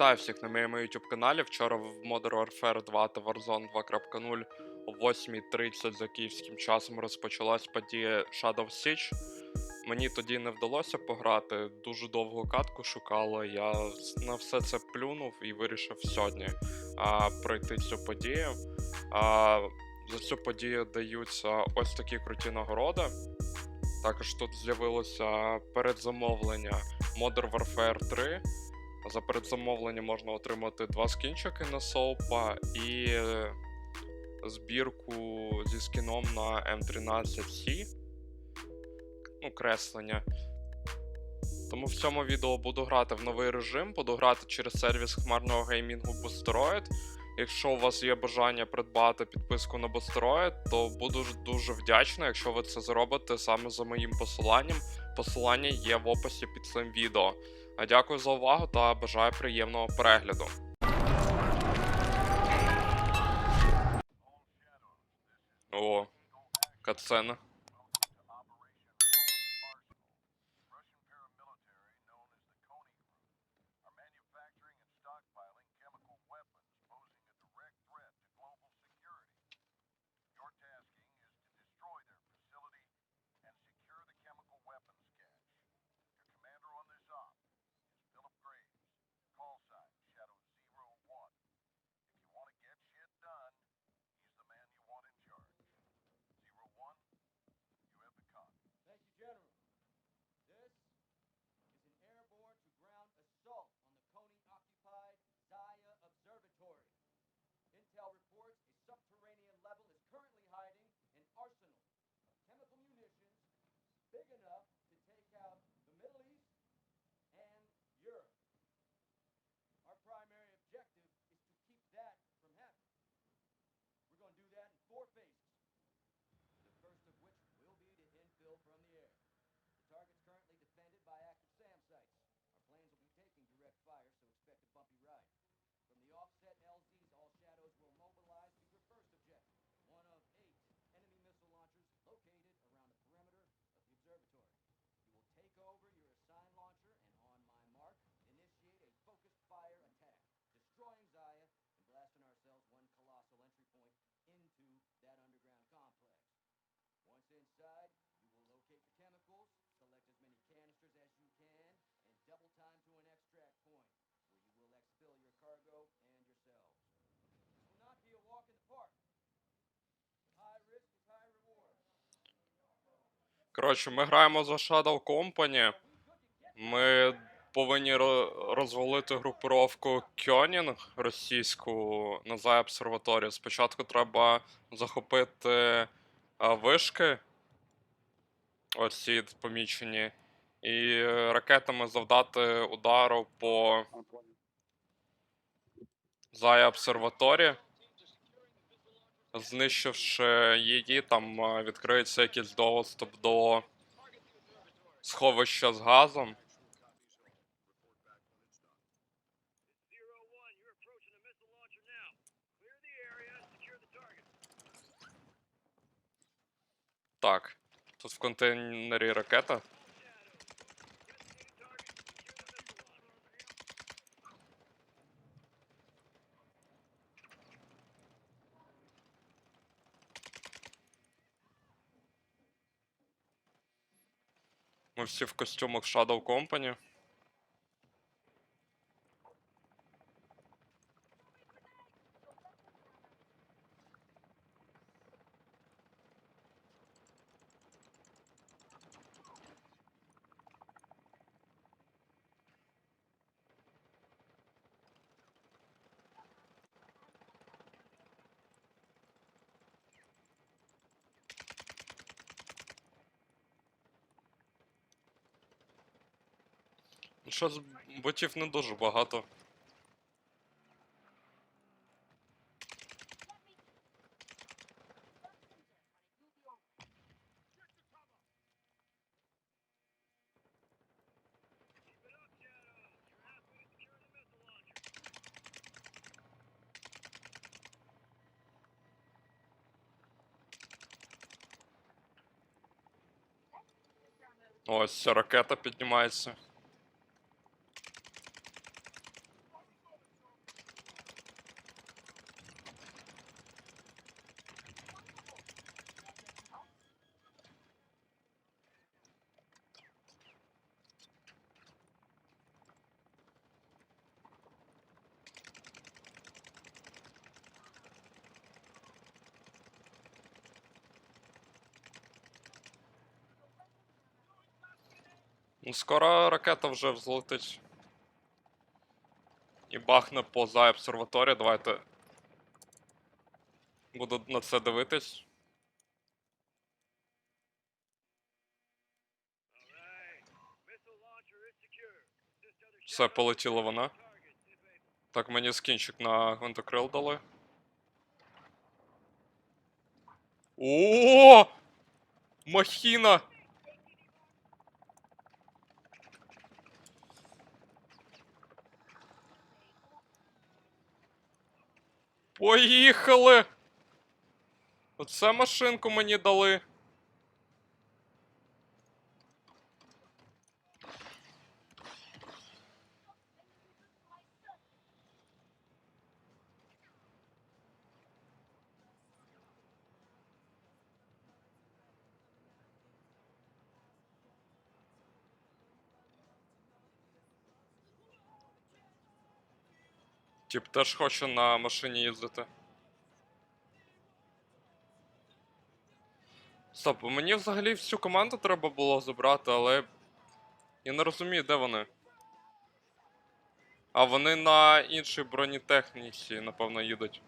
Вітаю всіх на моєму YouTube каналі. Вчора в Modern Warfare 2 та Warzone 2.0 о 8.30 за київським часом розпочалась подія Shadow Siege. Мені тоді не вдалося пограти, дуже довгу катку шукала. Я на все це плюнув і вирішив сьогодні а, пройти цю подію. А, за цю подію даються ось такі круті нагороди. Також тут з'явилося передзамовлення Modern Warfare 3. За передзамовлення можна отримати два скінчики на соупа і збірку зі скіном на М13C. Ну, креслення. Тому в цьому відео буду грати в новий режим, буду грати через сервіс хмарного геймінгу Boosteroid. Якщо у вас є бажання придбати підписку на Boosteroid, то буду дуже вдячний, якщо ви це зробите саме за моїм посиланням. Посилання є в описі під цим відео. А дякую за увагу та бажаю приємного перегляду. О, катсцена. Fire, so expect a bumpy ride. From the offset LZs, all shadows will mobilize to your first objective, one of eight enemy missile launchers located around the perimeter of the observatory. You will take over your assigned launcher and on my mark, initiate a focused fire attack, destroying Zaya and blasting ourselves one colossal entry point into that underground complex. Once inside, you will locate the chemicals, select as many canisters as you can, and double time to an Коротше, ми граємо за Shadow Company. Ми повинні розвалити групировку Кьонінг російську на Зай обсерваторії. Спочатку треба захопити вишки. Ось ці помічені. І ракетами завдати удару по Зая обсерваторії. Знищивши її, там е, відкриється якийсь доступ до сховища з газом. Так, тут в контейнері ракета. Ми всі в костюмах Shadow Company. Що з ботів не дуже багато. Ось ця ракета піднімається. Скоро ракета вже взлетить. І бахне поза обсерваторії. Давайте. Буду на це дивитись. Все, полетіла вона. Так, мені скінчик на гвинтокрил дали. О! Махіна! Поїхали! Оце машинку мені дали. Тип теж хоче на машині їздити. Стоп, мені взагалі всю команду треба було забрати, але. Я не розумію, де вони. А вони на іншій бронетехніці, напевно, їдуть.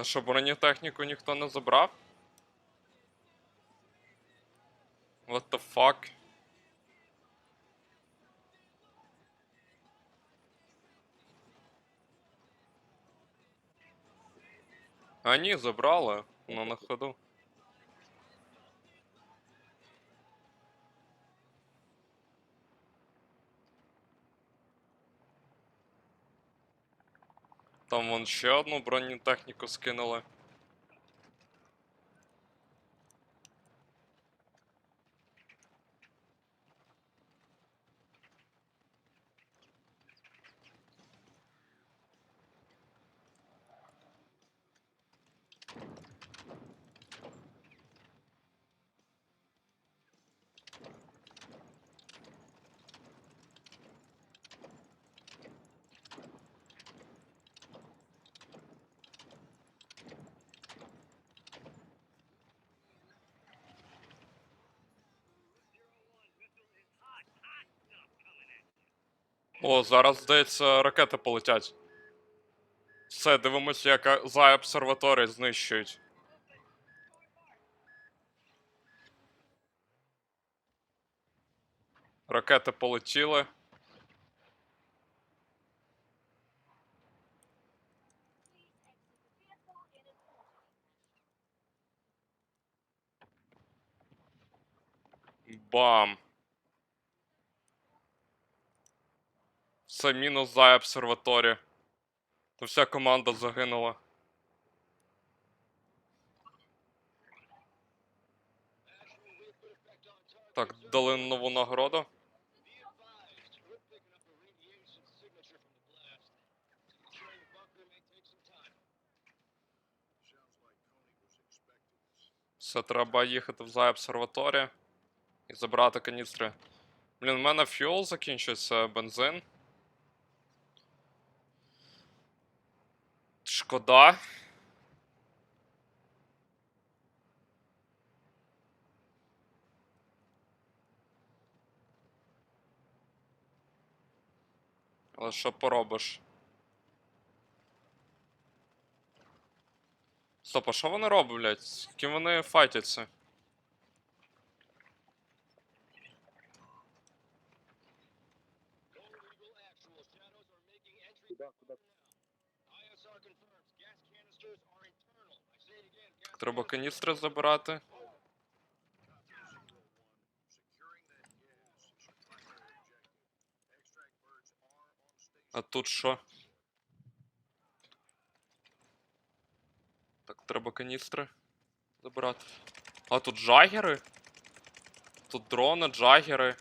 А що, бронетехніку ніхто не забрав? What the fuck? А ні, забрали. Воно на ходу. Там вон ще одну бронетехніку скинули. О, зараз, здається, ракети полетять. Все, дивимося, як за обсерваторії знищують. Ракети полетіли. Бам. Це мінус за обсерваторі. То вся команда загинула. Так, дали нову нагороду. Все, треба їхати в за обсерваторію і забрати каністри. Блін, в мене фюел закінчується, бензин. Шкода. Але що поробиш? Стоп, а що вони роблять? З ким вони файтяться? Треба каністри забирати. А тут що? Так, треба каністри забирати. А тут джагери? Тут дрони, джагери.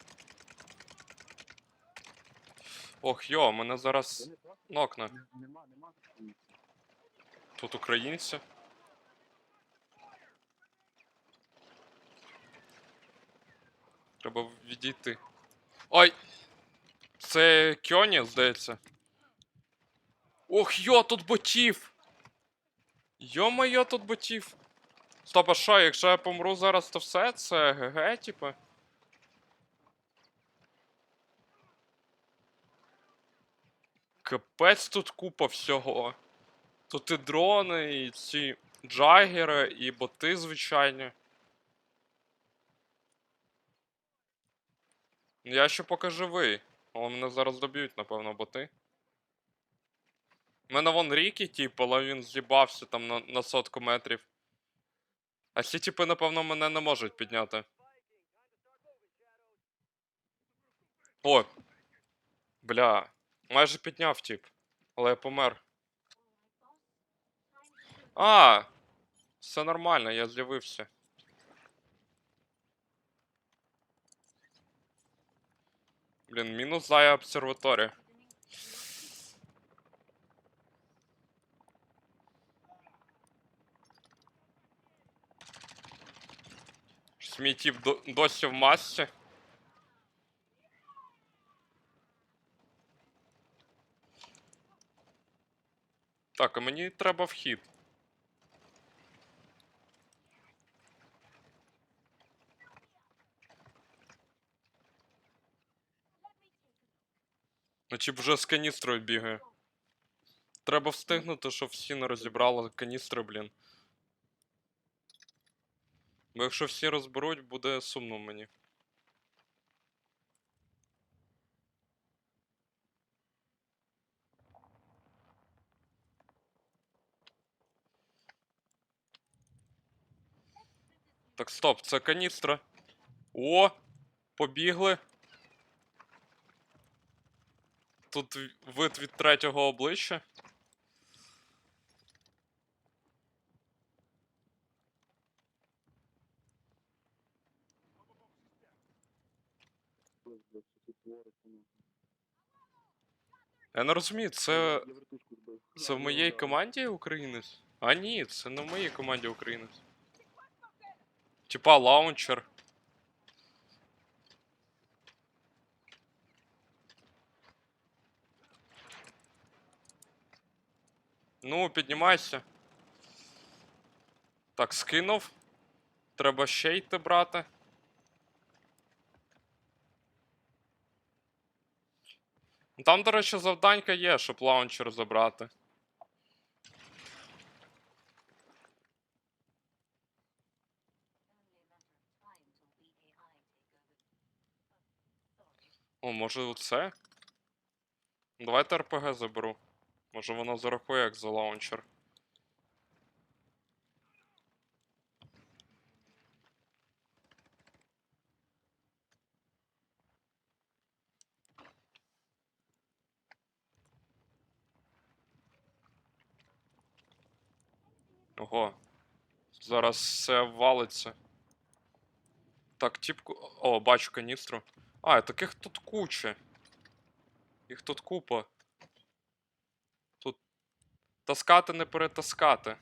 Ох, йо, мене зараз нокне. Тут українці. Треба відійти. Ой! Це Кьоні, здається. Ох, йо, тут ботів! Йо-моє, тут ботів. Стоп, а що, якщо я помру зараз, то все? Це ГГ, типа? Капець тут купа всього. Тут і дрони, і ці джагери, і боти звичайні. Я ще поки живий. Але мене зараз доб'ють, напевно, боти. У мене вон Рікі, типу, але він з'їбався там на, на сотку метрів. А ці типи, напевно, мене не можуть підняти. О! Бля. Майже підняв тип. Але я помер. А! Все нормально, я з'явився. Блін, мінус зая обсерваторія. Щось Мій тип до- досі в масці. Так, а мені треба вхід. Ну чи вже з каністрою бігає. Треба встигнути, щоб всі не розібрали каністри, блін. Бо якщо всі розберуть, буде сумно мені. Так, стоп, це каністра. О! Побігли. Тут вид від третього обличчя. Я не розумію, це. Це в моїй команді українець? А ні, це не в моїй команді українець. Типа лаунчер. Ну, піднімайся. Так, скинув. Треба ще йти брати. Там, до речі, завданька є, щоб лаунчер забрати. О, може оце? Давайте РПГ заберу. Може воно зарахує як за лаунчер. Ого. Зараз все валиться. Так, тіпку. О, бачу каністру. А, таких тут куча. Їх тут купа. Таскати не перетаскати.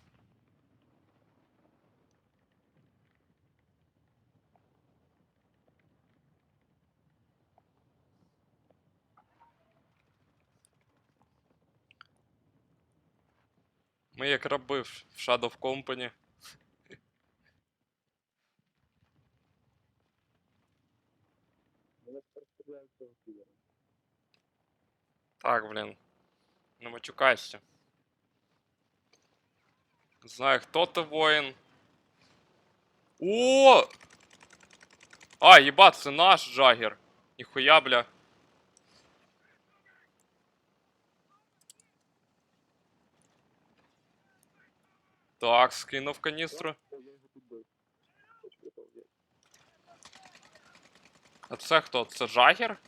Ми як раби в Shadow Company. Так, блін. Не матюкайся. Не знаю, хто ти воїн. О! А, єбать, це наш Джагер. Ніхуя, бля. Так, скинув каністру. А це хто? Це Джагер?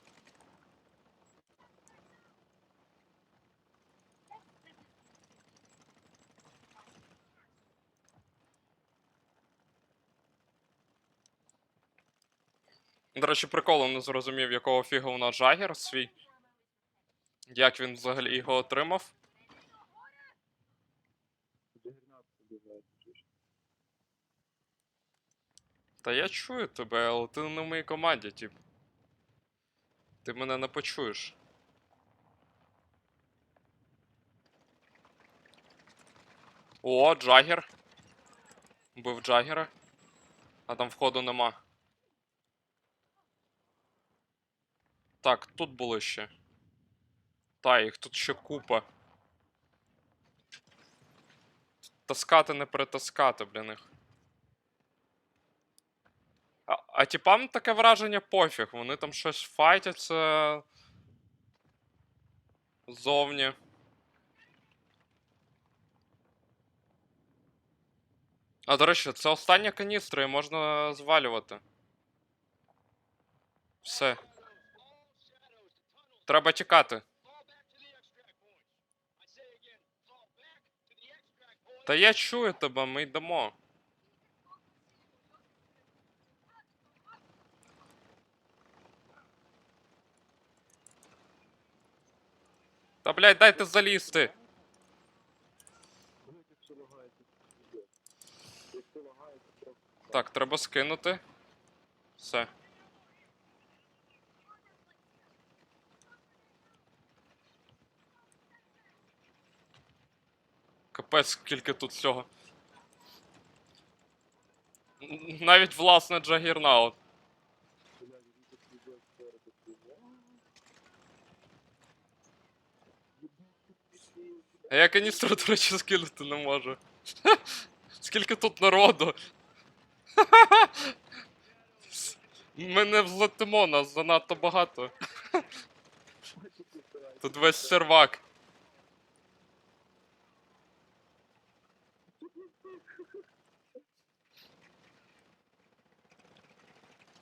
Речі, приколом не зрозумів, якого фіга у нас Джагер свій. Як він взагалі його отримав. Та я чую тебе, але ти не в моїй команді, тип. Ти мене не почуєш. О, Джагер. Бив Джагера. А там входу нема. Так, тут були ще. Та, їх тут ще купа. Таскати не перетаскати, блін їх. А, а типам таке враження пофіг, вони там щось файтяться. Зовні. А, до речі, це остання каністра, і можна звалювати. Все. Треба тікати. Та я чую тебе, ми йдемо. Та блядь, дайте залізти. Так, треба скинути. Все. Капець, скільки тут всього. Навіть власне Джагернаут. А я каністру, до речі, скинути не можу. Скільки тут народу? Ми не взлетимо, нас занадто багато. Тут весь сервак.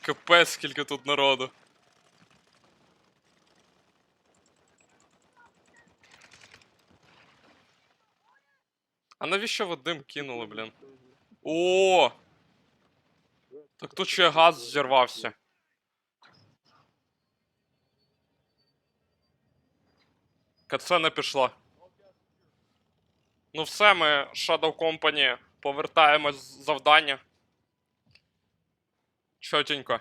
Капець, скільки тут народу. А навіщо ви дим кинули, блін? О! Так тут ще газ зірвався. Кацена пішла. Ну все, ми Shadow Company повертаємось з завдання. Чотенько.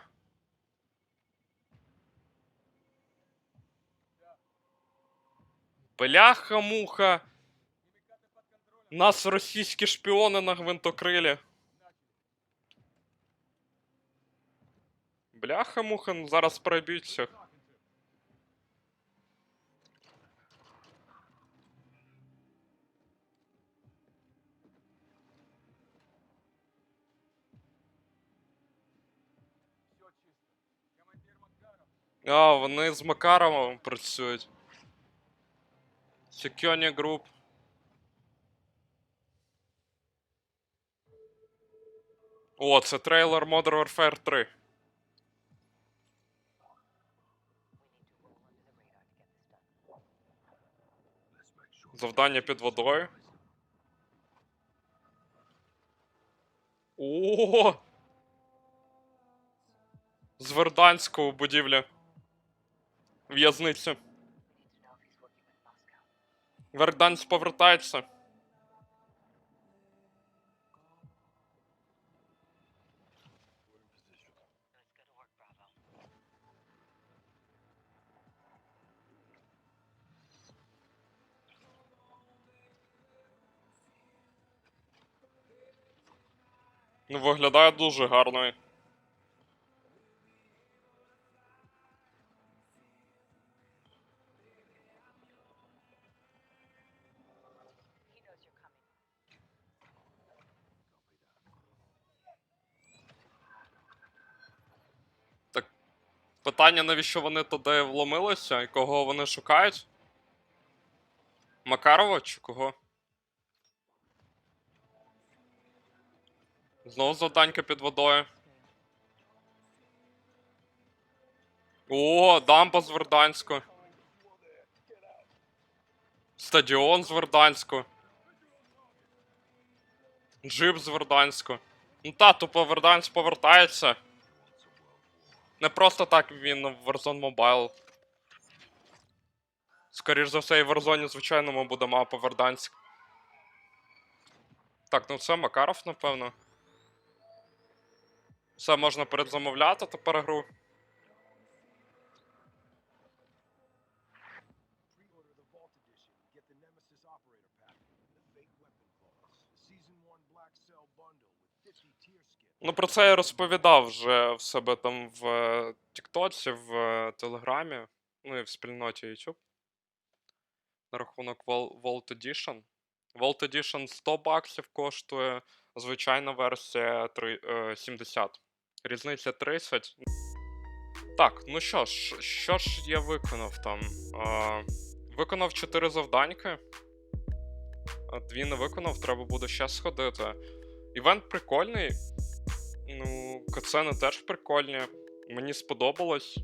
Бляха-муха. Нас російські шпіони на гвинтокрилі. Бляха-муха, ну зараз переб'ють всіх. А, вони з Макаровим працюють. Security Group. О, це трейлер Modern Warfare 3. Завдання під водою. О! З Верданського будівля. В'язниця. Верданськ повертається. Ну, виглядає дуже гарно. Питання, навіщо вони туди вломилися і кого вони шукають? Макарова чи кого? Знову завданька під водою. О, дамба з Верданську. Стадіон з Верданську. Джип з Верданську. Ну та, тупо Верданськ повертається. Не просто так він в Warzone Mobile. Скоріше за все, і в Warzone звичайному буде мапа Верданськ. Так, ну це Макаров, напевно. Все, можна передзамовляти тепер гру. Ну, про це я розповідав вже в себе там в е, Тіктоці, в е, Телеграмі, ну і в спільноті YouTube. На рахунок Vault Edition. Vault Edition 100 баксів коштує, звичайна версія три- е, 70. Різниця 30. Так, ну що ж, що ж я виконав там? А, виконав 4 завданьки. Дві не виконав, треба буде ще сходити. Івент прикольний. Ну, кацени теж прикольні. Мені сподобалось.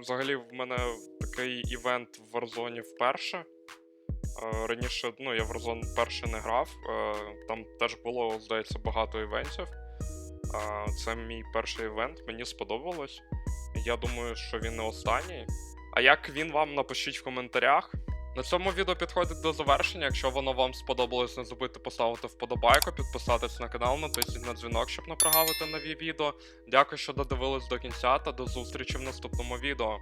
Взагалі, в мене такий івент в Warzone вперше. Е, Раніше, ну, я в Warzone вперше не грав. Е, Там теж було, здається, багато івентів. Е, Це мій перший івент, мені сподобалось. Я думаю, що він не останній. А як він вам напишіть в коментарях. На цьому відео підходить до завершення. Якщо воно вам сподобалось, не забудьте поставити вподобайку, підписатись на канал, натисніть на дзвінок, щоб не прогавити нові відео. Дякую, що додивились до кінця та до зустрічі в наступному відео.